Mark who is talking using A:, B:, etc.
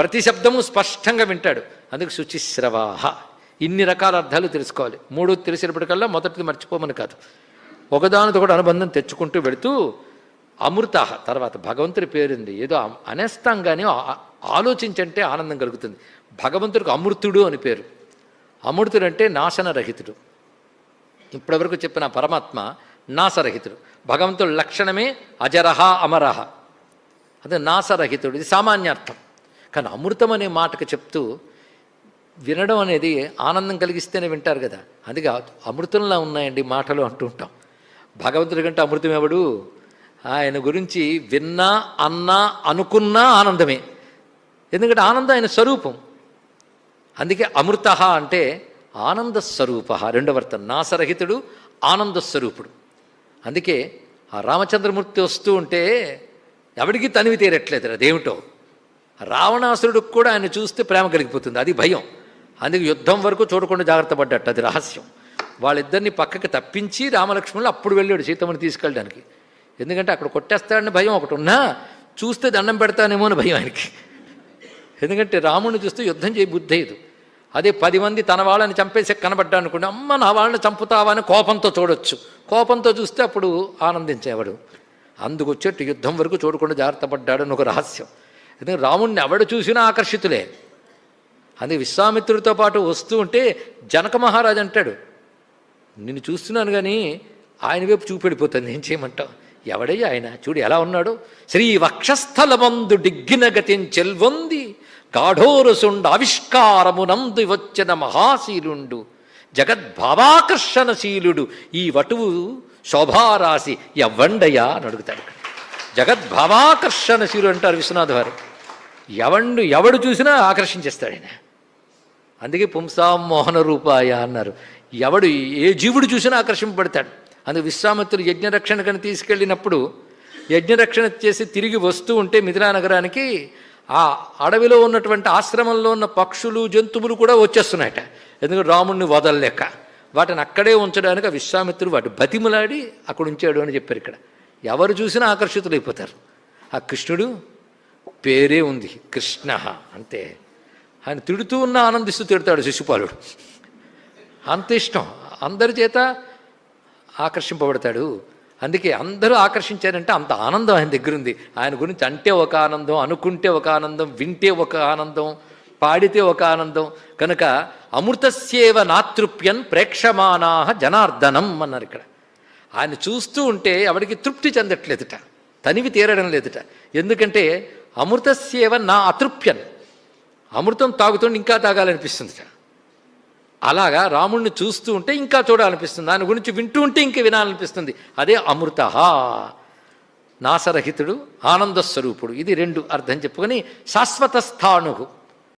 A: ప్రతి శబ్దము స్పష్టంగా వింటాడు. అందుకు శుచిశ్రవాహ. ఇన్ని రకాల అర్థాలు తెలుసుకోవాలి. మూడు తెలిసినప్పటికల్లా మొదటిది మర్చిపోమని కాదు. ఒకదానితో కూడా అనుబంధం తెచ్చుకుంటూ వెళుతూ అమృత తర్వాత భగవంతుడి పేరుంది. ఏదో అనేస్తాం కానీ ఆలోచించంటే ఆనందం కలుగుతుంది. భగవంతుడికి అమృతుడు అని పేరు. అమృతుడు అంటే నాశనరహితుడు. ఇప్పటివరకు చెప్పిన పరమాత్మ నాసరహితుడు భగవంతుడి లక్షణమే అజరహ అమరహ. అది నాసరహితుడు ఇది సామాన్యార్థం. కానీ అమృతం అనే మాటకు చెప్తూ వినడం అనేది ఆనందం కలిగిస్తేనే వింటారు కదా. అందుకే అమృతంలా ఉన్నాయండి మాటలు అంటూ ఉంటాం. భగవంతుడి కంటే అమృతం ఎవడు? ఆయన గురించి విన్నా అన్నా అనుకున్నా ఆనందమే. ఎందుకంటే ఆనందం ఆయన స్వరూపం. అందుకే అమృత అంటే ఆనంద స్వరూప. రెండవ నాసరహితుడు ఆనంద స్వరూపుడు. అందుకే ఆ రామచంద్రమూర్తి వస్తూ ఉంటే ఎవడికి తనివి తీరట్లేదు అదేమిటో రావణాసురుడికి కూడా ఆయన చూస్తే ప్రేమ కలిగిపోతుంది. అది భయం. అందుకే యుద్ధం వరకు చూడకుండా జాగ్రత్త పడ్డట్టు. అది రహస్యం. వాళ్ళిద్దరిని పక్కకి తప్పించి రామలక్ష్మణులు అప్పుడు వెళ్ళాడు సీతమ్మని తీసుకెళ్ళడానికి. ఎందుకంటే అక్కడ కొట్టేస్తాడని భయం ఒకటి ఉన్నా చూస్తే దండం పెడతానేమో అని భయం ఆయనకి. ఎందుకంటే రాముడిని చూస్తే యుద్ధం చేయ బుద్ధి అయ్యదు అదే పది మంది తన వాళ్ళని చంపేసి కనబడ్డా అనుకుంటే అమ్మ నా వాళ్ళని చంపుతావా? అని కోపంతో చూడొచ్చు. కోపంతో చూస్తే అప్పుడు ఆనందించేవాడు. అందుకు వచ్చేట్టు యుద్ధం వరకు చూడకుండా జాగ్రత్త పడ్డాడని అని ఒక రహస్యం. ఎందుకంటే రాముణ్ణి ఎవడు చూసినా ఆకర్షితులే. అందుకే విశ్వామిత్రుడితో పాటు వస్తూ ఉంటే జనక మహారాజు అంటాడు నిన్ను చూస్తున్నాను కానీ ఆయన వైపు చూపెడిపోతుంది ఏం చేయమంటావు? ఎవడయ్యా ఆయన? చూడు ఎలా ఉన్నాడు. శ్రీ వక్షస్థలమందు డిగ్గిన గతిని చెల్వొంది గాఢోరసుండు ఆవిష్కారమునందు వచ్చిన మహాశీలుండు జగద్భావాకర్షణశీలుడు ఈ వటువు శోభారాశి ఎవ్వండయ్యా? అని అడుగుతాడు జగద్భావాకర్షణశీలు అంటారు విశ్వనాథ్ వారు. ఎవండు ఎవడు చూసినా ఆకర్షించేస్తాడు ఆయన. అందుకే పుంసాం మోహన రూపాయ అన్నారు. ఎవడు ఏ జీవుడు చూసినా ఆకర్షింపబడతాడు. అందుకే విశ్వామిత్రుడు యజ్ఞరక్షణకని తీసుకెళ్ళినప్పుడు యజ్ఞరక్షణ చేసి తిరిగి వస్తూ ఉంటే మిథిలానగరానికి ఆ అడవిలో ఉన్నటువంటి ఆశ్రమంలో ఉన్న పక్షులు జంతువులు కూడా వచ్చేస్తున్నాయట. ఎందుకంటే రాముణ్ణి వదలలేక. వాటిని అక్కడే ఉంచడానికి ఆ విశ్వామిత్రుడు వాటి బతిములాడి అక్కడ ఉంచాడు అని చెప్పారు ఇక్కడ. ఎవరు చూసినా ఆకర్షితులైపోతారు. ఆ కృష్ణుడు పేరే ఉంది కృష్ణ అంతే ఆయన తిడుతూ ఉన్న ఆనందిస్తూ తిడతాడు శిశుపాలుడు. అంత ఇష్టం. అందరి చేత ఆకర్షింపబడతాడు. అందుకే అందరూ ఆకర్షించారంటే అంత ఆనందం ఆయన దగ్గర ఉంది ఆయన గురించి అంటే ఒక ఆనందం అనుకుంటే ఒక ఆనందం వింటే ఒక ఆనందం పాడితే ఒక ఆనందం. కనుక అమృతస్యేవ నాతృప్యన్ ప్రేక్షమానా జనార్దనం అన్నారు ఇక్కడ. ఆయన చూస్తూ ఉంటే ఎవడికి తృప్తి చెందట్లేదుట. తనివి తీరడం లేదుట. ఎందుకంటే అమృతస్యేవ నా అతృప్యన్. అమృతం తాగుతుంటే ఇంకా తాగాలనిపిస్తుంది అలాగా రాముణ్ణి చూస్తూ ఉంటే ఇంకా చూడాలనిపిస్తుంది. దాని గురించి వింటూ ఉంటే ఇంక వినాలనిపిస్తుంది. అదే అమృత నాసరహితుడు ఆనంద స్వరూపుడు ఇది రెండు అర్థం చెప్పుకొని శాశ్వత స్థాణు